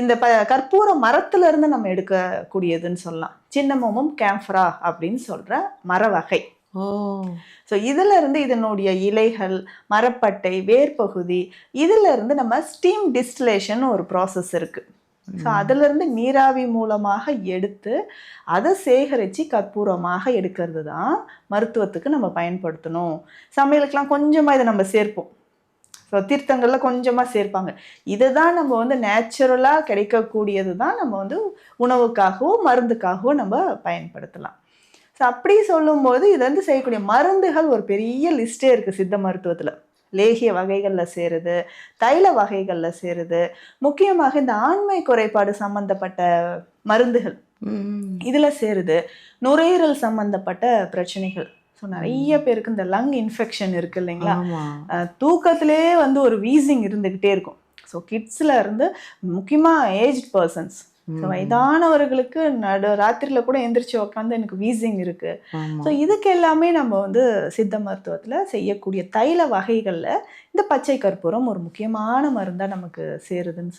இந்த ப கற்பூர மரத்துல இருந்து நம்ம எடுக்கக்கூடியதுன்னு சொல்லலாம். சின்னமமும் கேம்ஃபரா அப்படின்னு சொல்ற மர வகை ஓ. ஸோ இதுல இருந்து இதனுடைய இலைகள் மரப்பட்டை வேர்பகுதி இதுல இருந்து நம்ம ஸ்டீம் டிஸ்டிலேஷன் ஒரு ப்ராசஸ் இருக்கு. ஸோ அதுல இருந்து நீராவி மூலமாக எடுத்து அதை சேகரித்து கற்பூரமாக எடுக்கிறது தான் மருத்துவத்துக்கு நம்ம பயன்படுத்தணும். சமையலுக்கெல்லாம் கொஞ்சமாக இதை நம்ம சேர்ப்போம். ஸோ தீர்த்தங்களில் கொஞ்சமாக சேர்ப்பாங்க. இதுதான் நம்ம வந்து நேச்சுரலாக கிடைக்கக்கூடியது தான் நம்ம வந்து உணவுக்காகவோ மருந்துக்காகவோ நம்ம பயன்படுத்தலாம். ஸோ அப்படி சொல்லும்போது இது வந்து செய்யக்கூடிய மருந்துகள் ஒரு பெரிய லிஸ்டே இருக்குது சித்த மருத்துவத்தில். லேகிய வகைகளில் சேருது தைல வகைகளில் சேருது. முக்கியமாக இந்த ஆண்மை குறைபாடு சம்பந்தப்பட்ட மருந்துகள். இதில் சேருது நுரையீரல் சம்பந்தப்பட்ட பிரச்சனைகள். ஸோ நிறைய பேருக்கு இந்த லங் இன்ஃபெக்ஷன் இருக்கு இல்லைங்களா? தூக்கத்திலே வந்து ஒரு வீசிங் இருந்துக்கிட்டே இருக்கும். ஸோ கிட்ஸில் இருந்து முக்கியமாக ஏஜ்ட் பர்சன்ஸ் ஸோ வயதானவர்களுக்கு நடு ராத்திரியில் கூட எந்திரிச்சு உட்காந்து எனக்கு வீசிங் இருக்கு. ஸோ இதுக்கு எல்லாமே நம்ம வந்து சித்த மருத்துவத்தில் செய்யக்கூடிய தைல வகைகளில் இந்த பச்சை கற்பூரம் ஒரு முக்கியமான மருந்தாக நமக்கு சேருதுன்னு